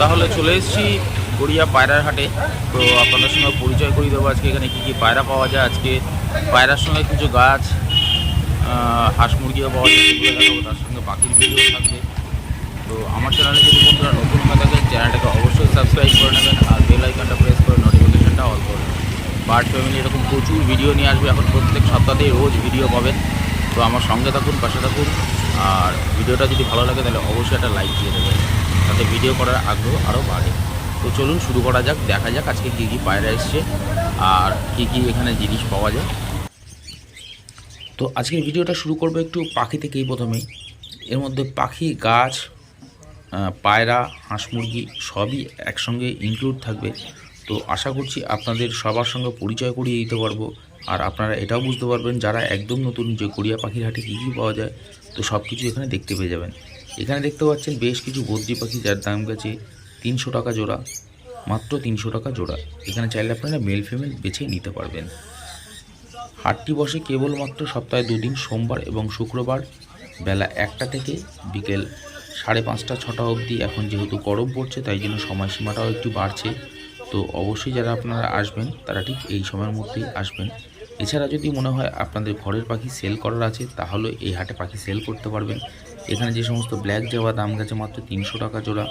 তাহলে চলে এসেছি গড়িয়া পায়রার হাটে। তো আপনাদের সঙ্গে পরিচয় করিয়ে দেবো আজকে এখানে কী কী পায়রা পাওয়া যায়। আজকে পায়রার সঙ্গে কিছু গাছ হাঁস মুরগিও পাওয়া যায়। সেগুলো দেখাবো, তার সঙ্গে বাকির ভিডিও থাকবে। তো আমার চ্যানেলে যদি বন্ধুরা নতুন হয়ে থাকেন চ্যানেলটাকে অবশ্যই সাবস্ক্রাইব করে নেবেন আর বেল আইকনটা প্রেস করে নোটিফিকেশনটা অল করে বার্ড ফ্যামিলি এরকম প্রচুর ভিডিও নিয়ে আসবে। এখন প্রত্যেক সপ্তাহেই রোজ ভিডিও পাবেন তো আমার সঙ্গে থাকুন, পাশে থাকুন। আর ভিডিওটা যদি ভালো লাগে, তাহলে অবশ্যই একটা লাইক দিয়ে দেবেন। তাতে ভিডিও করার আগ্রহ আরও বাড়ে। তো চলুন শুরু করা যাক, দেখা যাক আজকে কী কী পায়রা এসছে আর কী কী এখানে জিনিস পাওয়া যায়। তো আজকের ভিডিওটা শুরু করব একটু পাখি থেকেই প্রথমেই। এর মধ্যে পাখি, গাছ পায়রা, হাঁস মুরগি সবই একসঙ্গে ইনক্লুড থাকবে। তো আশা করছি আপনাদের সবার সঙ্গে পরিচয় করিয়ে দিতে পারব। আর আপনারা এটাও বুঝতে পারবেন, যারা একদম নতুন যে গড়িয়া পাখির হাটে কী কী পাওয়া যায়, তো সব কিছু এখানে দেখতে পেয়ে যাবেন। এখানে দেখতে পাচ্ছেন বেশ কিছু বদ্রি পাখি যার দাম গেছে তিনশো টাকা জোড়া, মাত্র তিনশো টাকা জোড়া। এখানে চাইলে আপনারা মেল ফিমেল বেছে নিতে পারবেন। হাটটি বসে কেবলমাত্র সপ্তাহে দুদিন, সোমবার এবং শুক্রবার বেলা একটা থেকে বিকেল সাড়ে পাঁচটা, ছটা অবধি। এখন যেহেতু গরম পড়ছে, তাই জন্য সময়সীমাটাও একটু বাড়ছে। তো অবশ্যই যারা আপনারা আসবেন, তারা ঠিক এই সময়ের মধ্যেই আসবেন। এছাড়া যদি মনে হয় আপনাদের ঘরের পাখি সেল করার আছে, তাহলে এই হাটে পাখি সেল করতে পারবেন। এখানে যে সমস্ত ব্ল্যাক জাবা দাম গেছে মাত্র তিনশো টাকা জোড়া।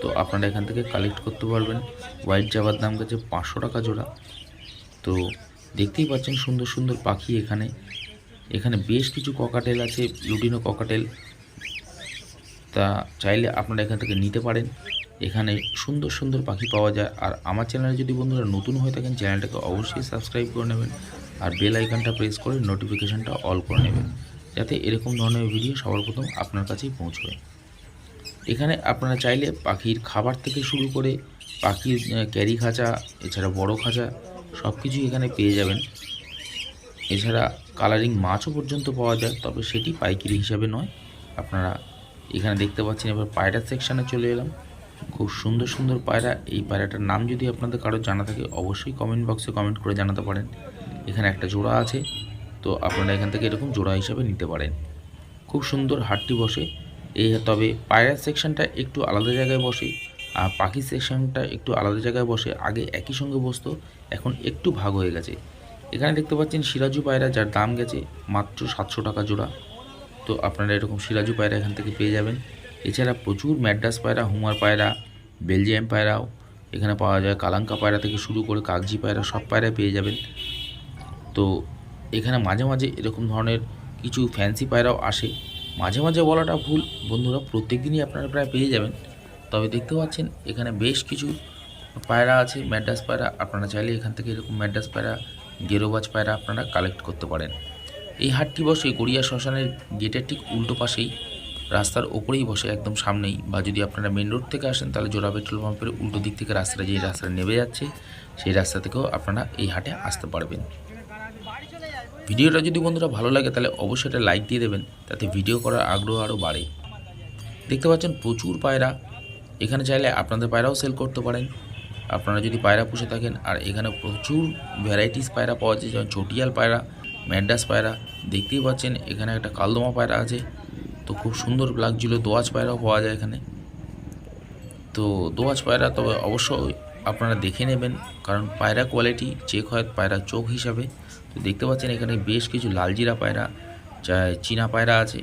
তো আপনারা এখান থেকে কালেক্ট করতে পারবেন। হোয়াইট জাবার দাম গেছে পাঁচশো টাকা জোড়া। তো দেখতেই পাচ্ছেন সুন্দর সুন্দর পাখি এখানে। এখানে বেশ কিছু ককাটেল আছে লুডিনো ককাটেল তা চাইলে আপনারা এখান থেকে নিতে পারেন। এখানে সুন্দর সুন্দর পাখি পাওয়া যায়। আর আমার চ্যানেলে যদি বন্ধুরা নতুন হয়ে থাকেন চ্যানেলটাকে অবশ্যই সাবস্ক্রাইব করে নেবেন। আর বেল আইকনটা প্রেস করে নোটিফিকেশানটা অল করে নেবেন যাতে এরকম ধরনের ভিডিও সবার প্রথম আপনার কাছেই পৌঁছবে। এখানে আপনারা চাইলে পাখির খাবার থেকে শুরু করে পাখির ক্যারি খাঁচা, এছাড়া বড় খাঁচা সব কিছুই এখানে পেয়ে যাবেন। এছাড়া কালারিং মাছও পর্যন্ত পাওয়া যায়, তবে সেটি পাইকারি হিসাবে নয়। আপনারা এখানে দেখতে পাচ্ছেন এবার পায়রা সেকশানে চলে এলাম। খুব সুন্দর সুন্দর পায়রা, এই পায়রাটার নাম যদি আপনাদের কারও জানা থাকে, অবশ্যই কমেন্ট বক্সে কমেন্ট করে জানাতে পারেন। এখানে একটা জোড়া আছে। তো আপনারা এখান থেকে এরকম জোড়া হিসাবে নিতে পারেন। খুব সুন্দর হাটটি বসে। এই তবে পায়রা সেকশনটা একটু আলাদা জায়গায় বসে আর পাখি সেকশনটা একটু আলাদা জায়গায় বসে। আগে একই সঙ্গে বসতো, এখন একটু ভাগ হয়ে গেছে। এখানে দেখতে পাচ্ছেন সিরাজু পায়রা, যার দাম গেছে মাত্র সাতশো টাকা জোড়া। তো আপনারা এরকম সিরাজু পায়রা এখান থেকে পেয়ে যাবেন। এছাড়া প্রচুর ম্যাড্রাস পায়রা, হুমার পায়রা, বেলজিয়াম পায়রাও। এখানে পাওয়া যায় কালাঙ্কা পায়রা থেকে শুরু করে কাগজি পায়রা, সব পায়রা পেয়ে যাবেন। তো এখানে মাঝে মাঝে এরকম ধরনের কিছু ফ্যান্সি পায়রাও আসে। মাঝে মাঝে বলাটা ভুল, বন্ধুরা প্রত্যেক দিনই আপনারা প্রায় পেয়ে যাবেন। তবে দেখতে পাচ্ছেন, এখানে বেশ কিছু পায়রা আছে, ম্যাড্রাস পায়রা, আপনারা চাইলে এখান থেকে এরকম ম্যাড্রাস পায়রা, গেরোবাজ পায়রা আপনারা কালেক্ট করতে পারেন। এই হাটটি বসে গড়িয়া শ্মশানের গেটের ঠিক উল্টো পাশেই, রাস্তার ওপরেই বসে একদম সামনেই বা যদি আপনারা মেন রোড থেকে আসেন তাহলে জোড়া পেট্রোল পাম্পের উল্টো দিক থেকে রাস্তাটা যে রাস্তাটা নেমে যাচ্ছে, সেই রাস্তা থেকেও আপনারা এই হাটে আসতে পারবেন। ভিডিওটা যদি বন্ধুরা ভালো লাগে, তাহলে অবশ্যই একটা লাইক দিয়ে দেবেন। তাতে ভিডিও করার আগ্রহ আরও বাড়ে। দেখতে পাচ্ছেন প্রচুর পায়রা। এখানে চাইলে আপনাদের পায়রাও সেল করতে পারেন। আপনারা যদি পায়রা পুষে থাকেন, আর এখানে প্রচুর ভ্যারাইটিস পায়রা পাওয়া যায়, যেমন চটিয়াল পায়রা ম্যাডাস পায়রা। দেখতেই পাচ্ছেন এখানে একটা কালদমা পায়রা আছে। তো খুব সুন্দর লাগছিল। দোয়াজ পায়রাও পাওয়া যায় এখানে। তো দোয়াজ পায়রা, তবে অবশ্যই আপনারা দেখে নেবেন, কারণ পায়রা কোয়ালিটি চেক হয় পায়রা চোখ হিসাবে। তো দেখতে পাচ্ছেন এখানে বেশ কিছু লালজিরা পায়রা চীনা পায়রা আছে।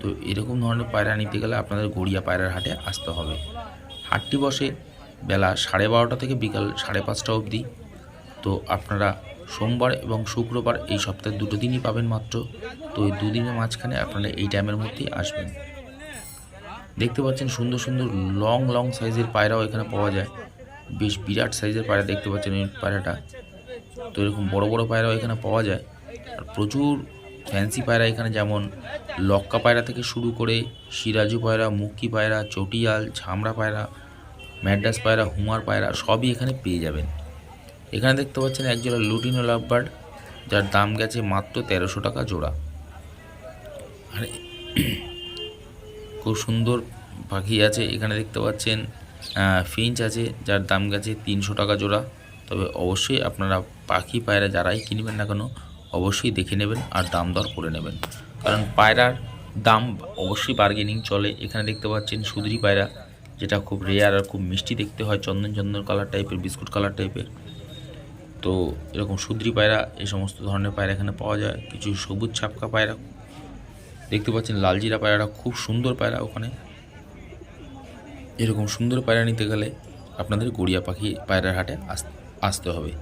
তো এরকম ধরনের পায়রা নিতে গেলে আপনাদের গড়িয়া পায়রার হাটে আসতে হবে। হাটটি বসে বেলা সাড়ে বারোটা থেকে বিকাল সাড়ে পাঁচটা অবধি। তো আপনারা সোমবার এবং শুক্রবার এই সপ্তাহে দুটো দিনই পাবেন মাত্র। তো এই দুদিনের মাঝখানে আপনারা এই টাইমের মধ্যেই আসবেন। দেখতে পাচ্ছেন সুন্দর সুন্দর লং লং সাইজের পায়রাও এখানে পাওয়া যায়। বেশ বিরাট সাইজের পায়রা দেখতে পাচ্ছেন এই পায়রাটা। তো এরকম বড় বড় পায়রাও এখানে পাওয়া যায়। আর প্রচুর ফ্যান্সি পায়রা এখানে যেমন লক্কা পায়রা থেকে শুরু করে সিরাজু পায়রা, মুক্কি পায়রা, চটিয়াল ঝামড়া পায়রা, ম্যাড্রাস পায়রা, হুমার পায়রা সবই এখানে পেয়ে যাবেন। এখানে দেখতে পাচ্ছেন একজোড়া লুটিনো লাভবার্ড, যার দাম গেছে মাত্র তেরোশো টাকা জোড়া। আর খুব সুন্দর পাখি আছে। এখানে দেখতে পাচ্ছেন ফিঞ্চ আছে, যার দাম গেছে তিনশো টাকা জোড়া। তবে অবশ্যই আপনারা পাখি পায়রা যারাই কিনবেন না কেন, অবশ্যই দেখে নেবেন আর দাম দর করে নেবেন। কারণ পায়রার দাম অবশ্যই বার্গেনিং চলে। এখানে দেখতে পাচ্ছেন সুদরি পায়রা, যেটা খুব রেয়ার আর খুব মিষ্টি দেখতে হয়, চন্দন চন্দন কালার টাইপের বিস্কুট কালার টাইপের তো এরকম সুদ্রি পায়রা, এই সমস্ত ধরনের পায়রা এখানে পাওয়া যায়। কিছু সবুজ ছাপকা পায়রা, দেখতে পাচ্ছেন লালজিরা পায়রাটা খুব সুন্দর পায়রা ওখানে। এরকম সুন্দর পায়রা নিতে গেলে আপনাদের গড়িয়া পাখি পায়রার হাটে আস- আসতে হবে।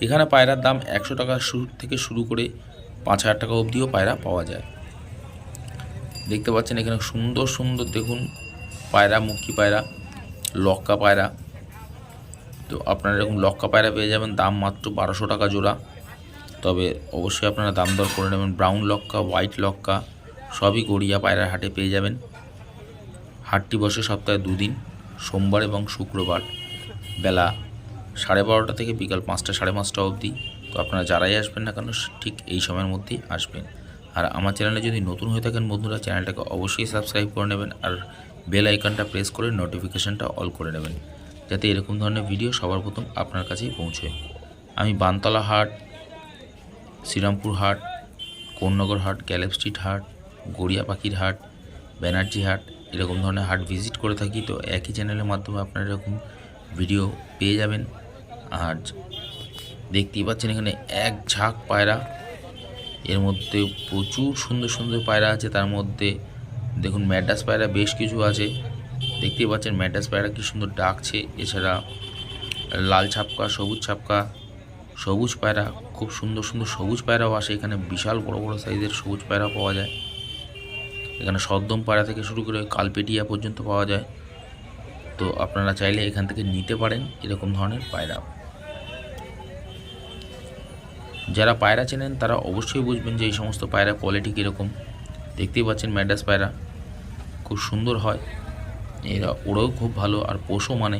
এখানে পায়রার দাম একশো টাকা শুরু থেকে শুরু করে পাঁচ হাজার টাকা অবধিও পায়রা পাওয়া যায়। দেখতে পাচ্ছেন এখানে সুন্দর সুন্দর দেখুন পায়রা মুখী পায়রা, লক্কা পায়রা। তো আপনারা এরকম লক্কা পায়রা পেয়ে যাবেন, দাম মাত্র বারোশো টাকা জোড়া। তবে অবশ্যই আপনারা দাম দর করে নেবেন। ব্রাউন লক্কা, হোয়াইট লক্কা, সবই গড়িয়া পায়রার হাটে পেয়ে যাবেন। হাটটি বসে সপ্তাহে দুদিন, সোমবার এবং শুক্রবার। বেলা সাড়ে বারোটা থেকে বিকাল পাঁচটা, সাড়ে পাঁচটা অবধি। তো আপনারা যারাই আসবেন না কেন, ঠিক এই সময়ের মধ্যেই আসবেন। আর আমার চ্যানেলে যদি নতুন হয়ে থাকেন বন্ধুরা, চ্যানেলটাকে অবশ্যই সাবস্ক্রাইব করে নেবেন আর বেল আইকনটা প্রেস করে নোটিফিকেশনটা অল করে নেবেন, যাতে এরকম ধরনের ভিডিও সবার প্রথম আপনার কাছেই পৌঁছয় আমি বানতলা হাট, শ্রীরামপুর হাট, কোন্নগর হাট গ্যালেপ স্ট্রিট হাট গড়িয়া পাখির হাট, ব্যানার্জি হাট এরকম ধরনের হাট ভিজিট করে থাকি, তো একই চ্যানেলের মাধ্যমে আপনারা এরকম ভিডিও পেয়ে যাবেন। আর দেখতেই পাচ্ছেন এখানে এক ঝাঁক পায়রা, এর মধ্যে প্রচুর সুন্দর সুন্দর পায়রা আছে, তার মধ্যে দেখুন ম্যাডাস পায়রা বেশ কিছু আছে। দেখতেই পাচ্ছেন ম্যাডাস পায়রা কি সুন্দর ডাকছে, এছাড়া লাল ছাপকা, সবুজ ছাপকা, সবুজ পায়রা, খুব সুন্দর সুন্দর সবুজ পায়রাও আসে, এখানে বিশাল বড় বড় সাইজের সবুজ পায়রা পাওয়া যায়। এখানে সদ্দম পায়রা থেকে শুরু করে কালপেটিয়া পর্যন্ত পাওয়া যায়। তো আপনারা চাইলে এখান থেকে নিতে পারেন এরকম ধরনের পায়রা। যারা পায়রা চেনেন তারা অবশ্যই বুঝবেন যে এই সমস্ত পায়রা কোয়ালিটি কীরকম। দেখতেই পাচ্ছেন ম্যাডাস পায়রা। খুব সুন্দর হয়। এরা ওরাও খুব ভালো আর পোষও মানে।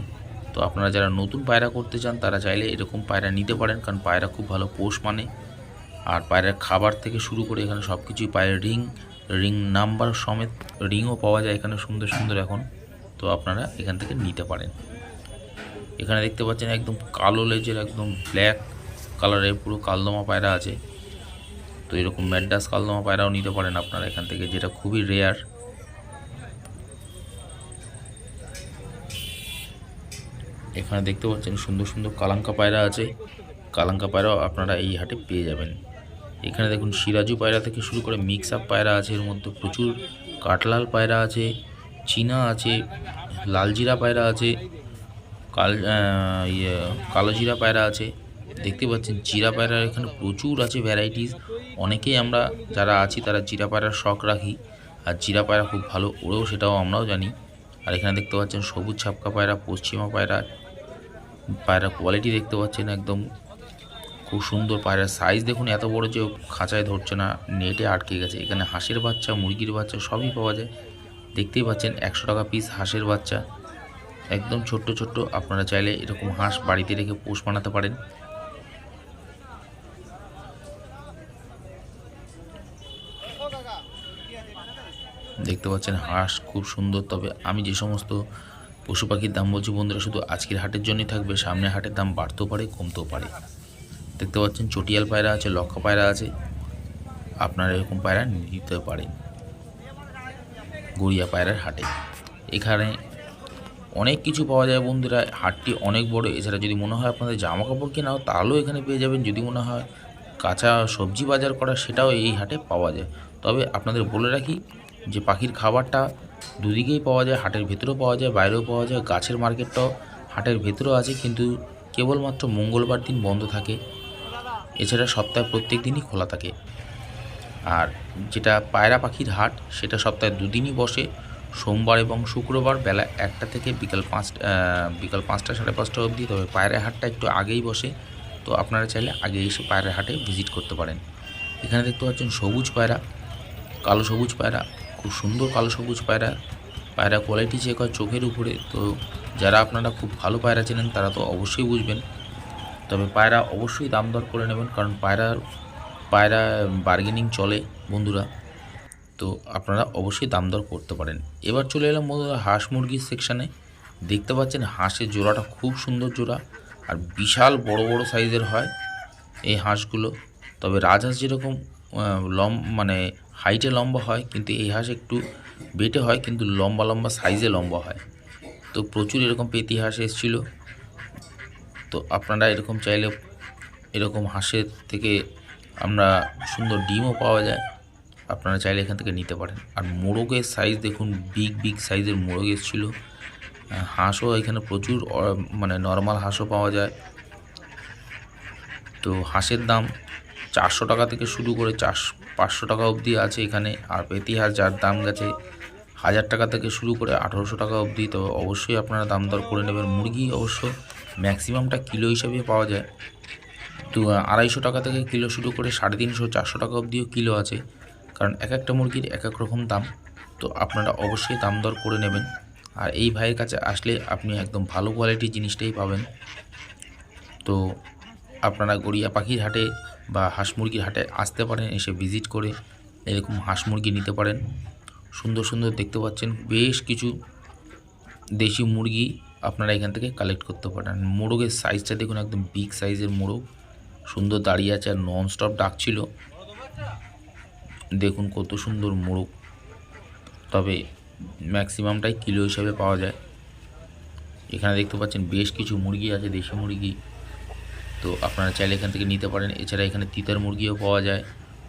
তো আপনারা যারা নতুন পায়রা করতে চান তারা চাইলে এরকম পায়রা নিতে পারেন কারণ পায়রা খুব ভালো পোষ মানে। আর পায়রার খাবার থেকে শুরু করে এখানে সব কিছুই পায়ের রিং রিং নাম্বার সমেত রিংও পাওয়া যায় এখানে সুন্দর সুন্দর এখন। তো আপনারা এখান থেকে নিতে পারেন। এখানে দেখতে পাচ্ছেন একদম কালো লেজের একদম ব্ল্যাক কালারের পুরো কালদমা পায়রা আছে। তো এরকম ম্যাডাস কালদমা পায়রাও নিতে পারেন আপনারা এখান থেকে, যেটা খুবই রেয়ার এখানে দেখতে পাচ্ছেন সুন্দর সুন্দর কালাঙ্কা পায়রা আছে। কালাঙ্কা পায়রাও আপনারা এই হাটে পেয়ে যাবেন। এখানে দেখুন সিরাজু পায়রা থেকে শুরু করে মিক্স আপ পায়রা আছে, এর মধ্যে প্রচুর কাটলাল পায়রা আছে, চীনা আছে, লালজিরা পায়রা আছে, কাল ইয়ে কালো জিরা পায়রা আছে। দেখতে পাচ্ছেন জিরা পায়রার এখানে প্রচুর আছে ভ্যারাইটিস অনেকেই আমরা যারা আছি তারা জিরা পায়রার শখ রাখি, আর জিরা পায়রা খুব ভালো, ওরেও সেটাও আমরাও জানি। আর এখানে দেখতে পাচ্ছেন সবুজ ছাপকা পায়রা, পশ্চিমা পায়রা পায়রা কোয়ালিটি দেখতে পাচ্ছেন একদম খুব সুন্দর পায়রার সাইজ দেখুন, এত বড় যে খাঁচায় ধরছে না, নেটে আটকে গেছে। এখানে হাঁসের বাচ্চা, মুরগির বাচ্চা, সবই পাওয়া যায়। দেখতেই পাচ্ছেন, একশো টাকা পিস হাঁসের বাচ্চা। একদম ছোট্ট ছোট্ট, আপনারা চাইলে এরকম হাঁস বাড়িতে রেখে পোষ বানাতে পারেন। দেখতে পাচ্ছেন, হাঁস খুব সুন্দর। তবে আমি যে সমস্ত পশু পাখির দাম বলছি, বন্ধুরা, শুধু আজকের হাটের জন্যই থাকবে। সামনের হাটের দাম বাড়তেও পারে, কমতেও পারে। দেখতে পাচ্ছেন চটিয়াল পায়রা আছে লক্ষা পায়রা আছে। আপনারা এরকম পায়রা নিতে পারেন। গড়িয়া পায়রার হাটে। এখানে অনেক কিছু পাওয়া যায় বন্ধুরা। হাটটি অনেক বড়। এছাড়া যদি মনে হয় আপনাদের জামা কাপড় কেনাও, তাহলেও এখানে পেয়ে যাবেন। যদি মনে হয় কাঁচা সবজি বাজার করা সেটাও এই হাটে পাওয়া যায়। তবে আপনাদের বলে রাখি যে পাখির খাবারটা দুদিকেই পাওয়া যায়। হাটের ভেতরেও পাওয়া যায়, বাইরেও পাওয়া যায়। গাছের মার্কেটটাও হাটের ভেতরেও আছে। কিন্তু কেবলমাত্র মঙ্গলবার দিন বন্ধ থাকে। এছাড়া সপ্তাহে প্রত্যেক দিনই খোলা থাকে। আর যেটা পায়রা পাখির হাট, সেটা সপ্তাহে দুদিনই বসে। সোমবার এবং শুক্রবার বেলা একটা থেকে বিকাল পাঁচটা বিকাল পাঁচটা সাড়ে পাঁচটা অবধি। তবে পায়রা হাটটা একটু আগেই বসে। তো আপনারা চাইলে আগে এসে পায়রা হাটে ভিজিট করতে পারেন। এখানে দেখতে পাচ্ছেন সবুজ পায়রা, কালো সবুজ পায়রা, খুব সুন্দর কালো সবুজ পায়রা। পায়রা কোয়ালিটি চেক হয় চোখের উপরে। তো যারা আপনারা খুব ভালো পায়রা চেনেন, তারা তো অবশ্যই বুঝবেন। তবে পায়রা অবশ্যই দাম দর করে নেবেন, কারণ পায়রার পায়রা বার্গেনিং চলে বন্ধুরা। তো আপনারা অবশ্যই দাম দর করতে পারেন। এবার চলে এলাম বন্ধুরা হাঁস মুরগির সেকশানে দেখতে পাচ্ছেন হাঁসের জোড়াটা খুব সুন্দর জোড়া, আর বিশাল বড় বড় সাইজের হয় এই হাঁসগুলো। তবে রাজহাঁস যেরকম লম মানে হাইটে লম্বা হয়, কিন্তু এই হাঁস একটু বেটে হয়, কিন্তু লম্বা লম্বা সাইজে লম্বা হয়। তো প্রচুর এরকম পেতি হাঁস এসেছিল। তো আপনারা এরকম চাইলে এরকম হাঁসের থেকে আমরা সুন্দর ডিমও পাওয়া যায়। আপনারা চাইলে এখান থেকে নিতে পারেন। আর মোরগের সাইজ দেখুন বিগ বিগ সাইজের মোরগ এসেছিল। হাঁসও এখানে প্রচুর মানে নর্মাল হাঁসও পাওয়া যায়। তো হাঁসের দাম চারশো টাকা থেকে শুরু করে চারশো, পাঁচশো টাকা অবধি আছে এখানে। আর পেতি হাঁস যার দাম গেছে হাজার টাকা থেকে শুরু করে আঠারোশো টাকা অবধি। তো অবশ্যই আপনারা দাম দর করে নেবেন। মুরগি অবশ্য ম্যাক্সিমামটা কিলো হিসাবে পাওয়া যায়। তো আড়াইশো টাকা থেকে কিলো শুরু করে সাড়ে তিনশো, চারশো টাকা অবধিও কিলো আছে। কারণ এক একটা মুরগির এক এক রকম দাম। তো, আপনারা অবশ্যই দাম দর করে নেবেন। আর এই ভাইয়ের কাছে আসলে আপনি একদম ভালো কোয়ালিটির জিনিসটাই পাবেন। তো, আপনারা গড়িয়া পাখির হাটে বা হাঁস মুরগির হাটে আসতে পারেন, এসে ভিজিট করে এরকম হাঁস মুরগি নিতে পারেন। সুন্দর সুন্দর দেখতে পাচ্ছেন। বেশ কিছু দেশি মুরগি আপনারা এখান থেকে কালেক্ট করতে পারেন। মোরগের সাইজটা দেখুন, একদম বিগ সাইজের মোরগ। সুন্দর দাঁড়িয়ে আছে আর নন স্টপ ডাকছিল। দেখুন কত সুন্দর মোরগ। তবে ম্যাক্সিমামটাই কিলো হিসাবে পাওয়া যায়। এখানে দেখতে পাচ্ছেন বেশ কিছু মুরগি আছে, দেশি মুরগি। তো আপনারা চাইলে এখান থেকে নিতে পারেন। এছাড়া এখানে তিতার মুরগিও পাওয়া যায়।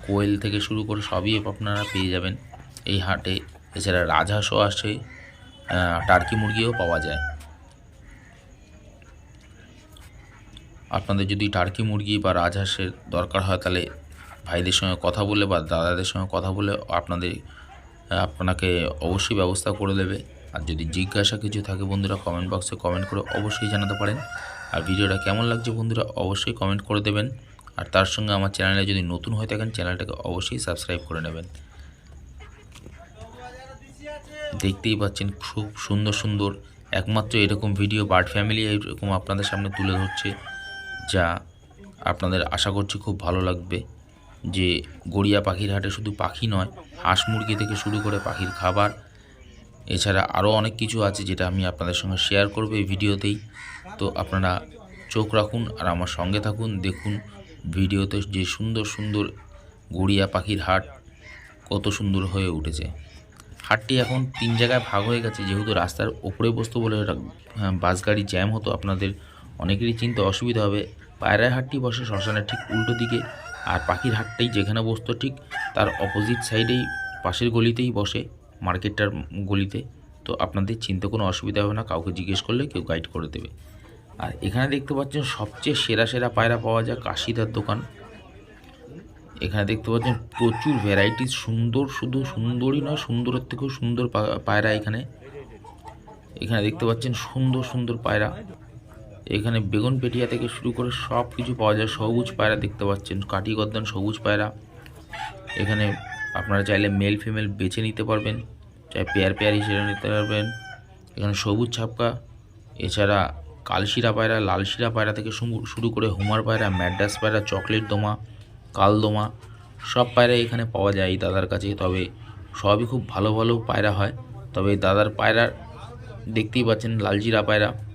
কোয়েল থেকে শুরু করে সবই আপনারা পেয়ে যাবেন এই হাটে। এছাড়া রাজহাঁসও আসে টার্কি মুরগিও পাওয়া যায়। আপনাদের যদি টার্কি মুরগি বা রাজহাঁসের দরকার হয়, তাহলে ভাইদের সঙ্গে কথা বলে বা দাদাদের সঙ্গে কথা বলে আপনাদের আপনাকে অবশ্যই ব্যবস্থা করে দেবে। আর যদি জিজ্ঞাসা কিছু থাকে বন্ধুরা কমেন্ট বক্সে কমেন্ট করে অবশ্যই জানাতে পারেন। আর ভিডিওটা কেমন লাগছে বন্ধুরা, অবশ্যই কমেন্ট করে দেবেন। আর তার সঙ্গে আমার চ্যানেলে যদি নতুন হয়ে থাকেন, চ্যানেলটাকে অবশ্যই সাবস্ক্রাইব করে নেবেন। দেখতেই পাচ্ছেন খুব সুন্দর সুন্দর, একমাত্র এরকম ভিডিও বার্ড ফ্যামিলি এরকম আপনাদের সামনে তুলে ধরছে। যা আপনাদের আশা করছি খুব ভালো লাগবে যে গড়িয়া পাখির হাটে শুধু পাখি নয় হাঁস মুরগি থেকে শুরু করে পাখির খাবার এছাড়া আরও অনেক কিছু আছে যেটা আমি আপনাদের সঙ্গে শেয়ার করব এই ভিডিওতেই। তো আপনারা চোখ রাখুন আর আমার সঙ্গে থাকুন দেখুন ভিডিওতে যে সুন্দর সুন্দর গড়িয়া পাখির হাট কত সুন্দর হয়ে উঠেছে। হাটটি এখন তিন জায়গায় ভাগ হয়ে গেছে যেহেতু রাস্তার ওপরে বসতো বলে হ্যাঁ, বাস গাড়ি জ্যাম হতো আপনাদের অনেকেরই চিনতে অসুবিধা হবে। পায়রার হাটটি বসে শ্মশানের ঠিক উল্টো দিকে আর পাখির হাটটাই যেখানে বসতো ঠিক তার অপোজিট সাইডেই পাশের গলিতেই বসে মার্কেটটার গলিতে। তো আপনাদের চিনতে কোনো অসুবিধা হবে না, কাউকে জিজ্ঞেস করলে কেউ গাইড করে দেবে। আর এখানে দেখতে পাচ্ছেন সবচেয়ে সেরা সেরা পায়রা পাওয়া যায় কাশিদার দোকান। এখানে দেখতে পাচ্ছেন প্রচুর ভ্যারাইটিস সুন্দর শুধু সুন্দরই নয়, সুন্দরের থেকেও সুন্দর পায়রা এখানে। এখানে দেখতে পাচ্ছেন সুন্দর সুন্দর পায়রা। এখানে বেগুন পেটিয়া থেকে শুরু করে সব কিছু পাওয়া যায়। সবুজ পায়রা দেখতে পাচ্ছেন, কাঠি গদ্দান সবুজ পায়রা। এখানে আপনারা চাইলে মেল ফিমেল বেছে নিতে পারবেন চাই পেয়ার পেয়ার হিসেবে নিতে পারবেন। এখানে সবুজ ছাপকা, এছাড়া কালশিরা পায়রা, লালশিরা পায়রা থেকে শুরু- করে হুমার পায়রা ম্যাডাস পায়রা, চকলেট দোমা কালদোমা সব পায়রা এখানে পাওয়া যায় এই দাদার কাছে। তবে সবই খুব ভালো ভালো পায়রা হয়। তবে দাদার পায়রা দেখতেই পাচ্ছেন, লালজিরা পায়রা।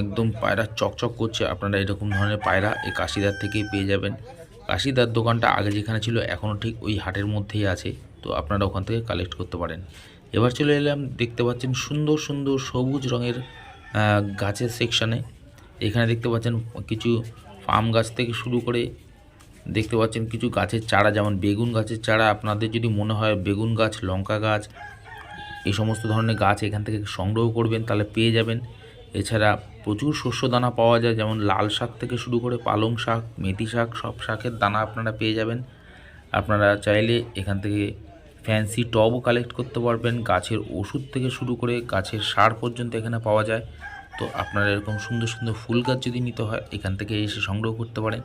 একদম পায়রা চকচক করছে। আপনারা এরকম ধরনের পায়রা এই কাশিদার থেকেই পেয়ে যাবেন। কাশিদার দোকানটা আগে যেখানে ছিল, এখনও ঠিক ওই হাটের মধ্যেই আছে। তো আপনারা ওখান থেকে কালেক্ট করতে পারেন। এবার চলে এলাম, দেখতে পাচ্ছেন সুন্দর সুন্দর সবুজ রঙের গাছের সেকশানে এখানে দেখতে পাচ্ছেন কিছু পাম গাছ থেকে শুরু করে দেখতে পাচ্ছেন কিছু গাছের চারা, যেমন বেগুন গাছের চারা। আপনাদের যদি মনে হয় বেগুন গাছ, লঙ্কা গাছ, এই সমস্ত ধরনের গাছ এখান থেকে সংগ্রহ করবেন, তাহলে পেয়ে যাবেন। এছাড়া প্রচুর শস্য দানা পাওয়া যায়, যেমন লাল শাক থেকে শুরু করে পালং শাক, মেথি শাক, সব শাকের দানা আপনারা পেয়ে যাবেন। আপনারা চাইলে এখান থেকে ফ্যান্সি টবও কালেক্ট করতে পারবেন। গাছের ওষুধ থেকে শুরু করে গাছের সার পর্যন্ত এখানে পাওয়া যায়। তো আপনারা এরকম সুন্দর সুন্দর ফুল গাছ যদি নিতে হয়, এখান থেকে এসে সংগ্রহ করতে পারেন।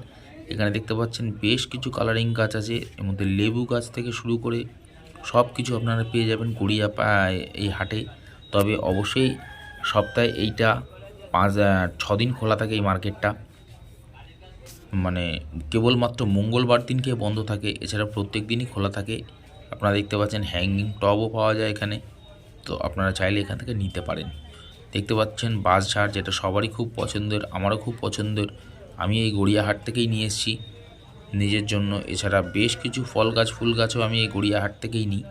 এখানে দেখতে পাচ্ছেন বেশ কিছু কালারিং গাছ আছে, এর মধ্যে লেবু গাছ থেকে শুরু করে সব কিছু আপনারা পেয়ে যাবেন গড়িয়া এই হাটে। তবে অবশ্যই সপ্তাহে এইটা পাঁচ ছদিন খোলা থাকে এই মার্কেটটা। মানে কেবলমাত্র মঙ্গলবার দিনকে বন্ধ থাকে, এছাড়া প্রত্যেক দিনই খোলা থাকে। আপনারা দেখতে পাচ্ছেন হ্যাঙ্গিং টবও পাওয়া যায় এখানে, তো আপনারা চাইলে এখান থেকে নিতে পারেন। দেখতে পাচ্ছেন বাস ঝাড়, যেটা সবারই খুব পছন্দের, আমারও খুব পছন্দের। আমি এই গড়িয়াহাট থেকেই নিয়ে এসেছি নিজের জন্য, এছাড়া বেশ কিছু ফল গাছ, ফুল গাছও আমি এই গড়িয়াহাট থেকেই নিই।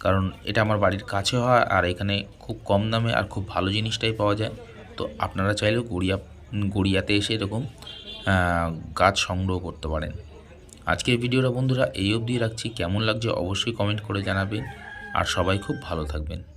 কারণ এটা আমার বাড়ির কাছে হয় আর এখানে খুব কম দামে আর খুব ভালো জিনিসটাই পাওয়া যায়। তো আপনারা চাইলেও গড়িয়া, গড়িয়াতে এসে এরকম গাছ সংগ্রহ করতে পারেন। আজকের ভিডিওটা বন্ধুরা এই অবধি রাখছি। কেমন লাগছে অবশ্যই কমেন্ট করে জানাবেন। আর সবাই খুব ভালো থাকবেন।